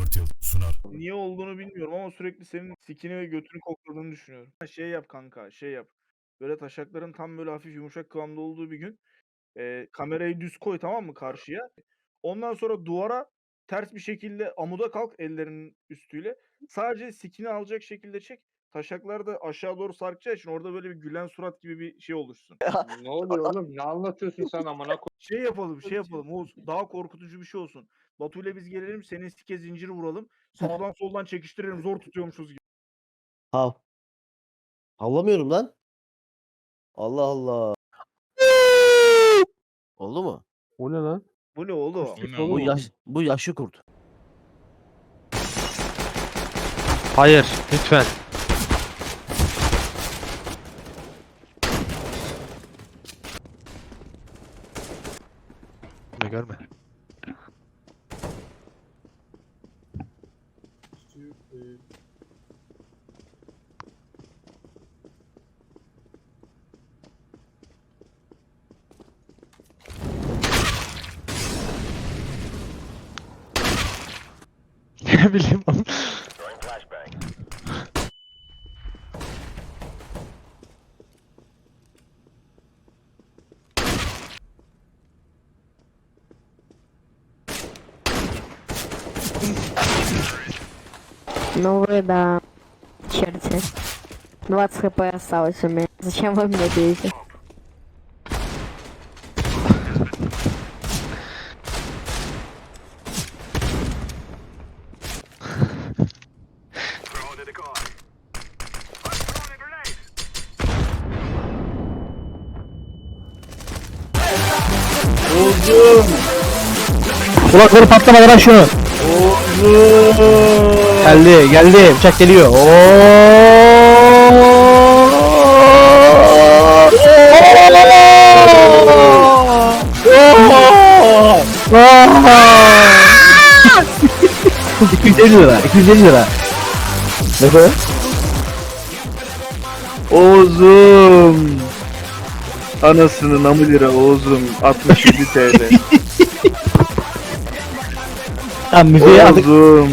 Evertil sunar. Niye olduğunu bilmiyorum ama sürekli senin sikini ve götünü kokladığını düşünüyorum. Şey yap kanka, şey yap. Böyle taşakların tam böyle hafif yumuşak kıvamda olduğu bir gün eee, kamerayı düz koy tamam mı karşıya? Ondan sonra duvara ters bir şekilde amuda kalk ellerinin üstüyle. Sadece sikini alacak şekilde çek. Taşaklar da aşağı doğru sarkacağı için orada böyle bir gülen surat gibi bir şey oluşsun. Ne oluyor oğlum? Ne anlatıyorsun sen amına koy? Şey yapalım, şey yapalım. Oğuz, daha korkutucu bir şey olsun. Batu ile biz gelelim, senin sike zinciri vuralım. Sağdan soldan çekiştirelim, zor tutuyormuşuz gibi. Hav. Havlamıyorum lan. Allah Allah. Oldu mu? O ne lan? Bu ne oğlum? Bu ne Bu oğlum? yaş bu yaşı kurt. Hayır lütfen. Görme. Ne bileyim oğlum. Ну вы, да. Черти. 20 хп осталось у меня. Зачем вы меня бьете? Kulakları patlamadı lan şunu. Geldi geldi bıçak geliyor. ...250 lira, 250 lira. Ne kadar? Oğuzum. Anasının amı lira Oğuzum. 67 TL. Tamam müziği artık Oğuzum.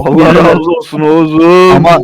Allah razı olsun Oğuzum. ama